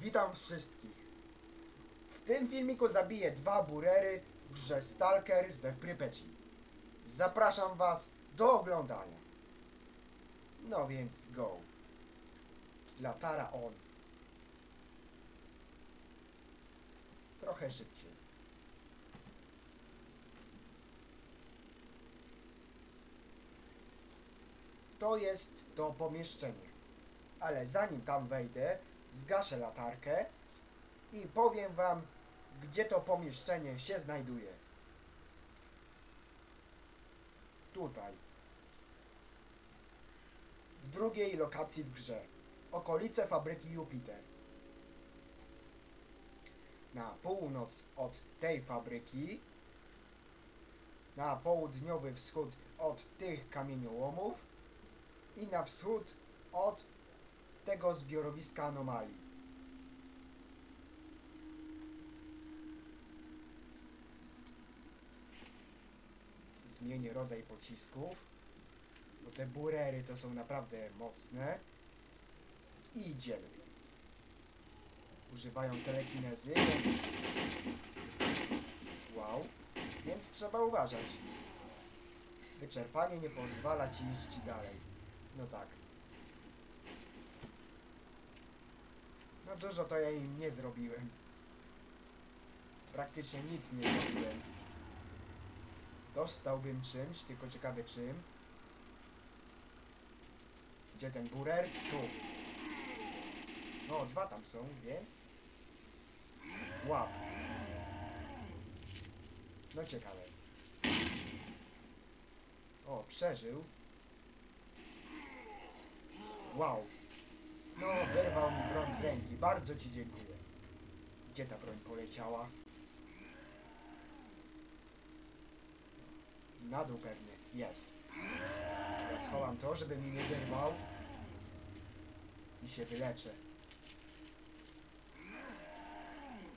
Witam wszystkich. W tym filmiku zabiję dwa burery w grze Stalker ze Prypeci. Zapraszam was do oglądania. No więc go. Latara on. Trochę szybciej. To jest to pomieszczenie. Ale zanim tam wejdę, zgaszę latarkę i powiem wam, gdzie to pomieszczenie się znajduje. Tutaj. W drugiej lokacji w grze. Okolice fabryki Jupiter. Na północ od tej fabryki. Na południowy wschód od tych kamieniołomów. I na wschód od tego zbiorowiska anomalii. Zmienię rodzaj pocisków, bo te burery to są naprawdę mocne. I idziemy. Używają telekinezy, więc... Wow. Więc trzeba uważać. Wyczerpanie nie pozwala ci iść dalej. No tak. No dużo to ja im nie zrobiłem. Praktycznie nic nie zrobiłem. Dostałbym czymś, tylko ciekawe czym. Gdzie ten burer? Tu. No, dwa tam są, więc... Łap. No ciekawe. O, przeżył. Wow. No, wyrwał mi broń z ręki. Bardzo ci dziękuję. Gdzie ta broń poleciała? Na dół pewnie. Jest. Ja schowam to, żeby mi nie wyrwał. I się wyleczę.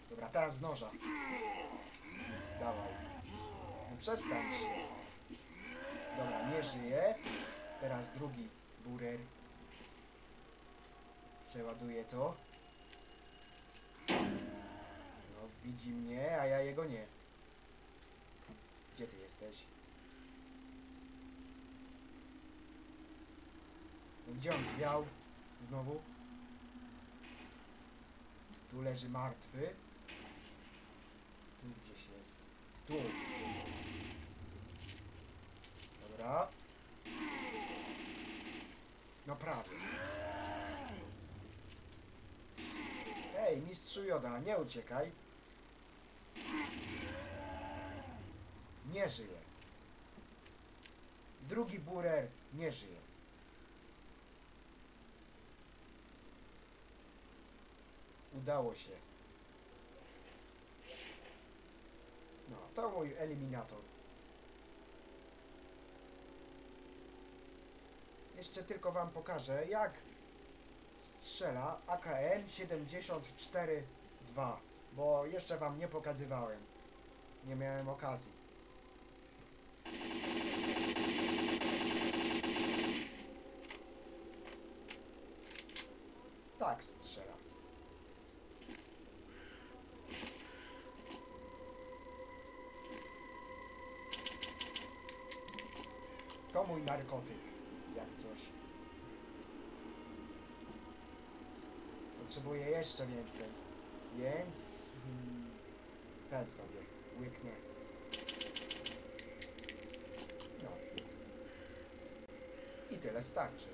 Dobra, teraz z noża. Dawaj. No przestań się. Dobra, nie żyje. Teraz drugi burer. Przeładuję to. No, widzi mnie, a ja jego nie. Gdzie ty jesteś? No, gdzie on zwiał? Znowu? Tu leży martwy. Tu gdzieś jest. Tu. Dobra. No prawie. Ej, mistrzu Joda, nie uciekaj. Nie żyje. Drugi burer nie żyje. Udało się. No, to mój eliminator. Jeszcze tylko wam pokażę, jak strzela AKM 74-2, bo jeszcze wam nie pokazywałem. Nie miałem okazji. Tak strzela. To mój narkotyk, jak coś. Potrzebuję jeszcze więcej. Więc... mm, Ten sobie łyknie. No. I tyle starczy.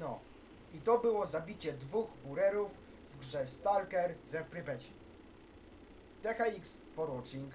No. I to było zabicie dwóch burerów w grze Stalker ze Prypeci. THX for watching.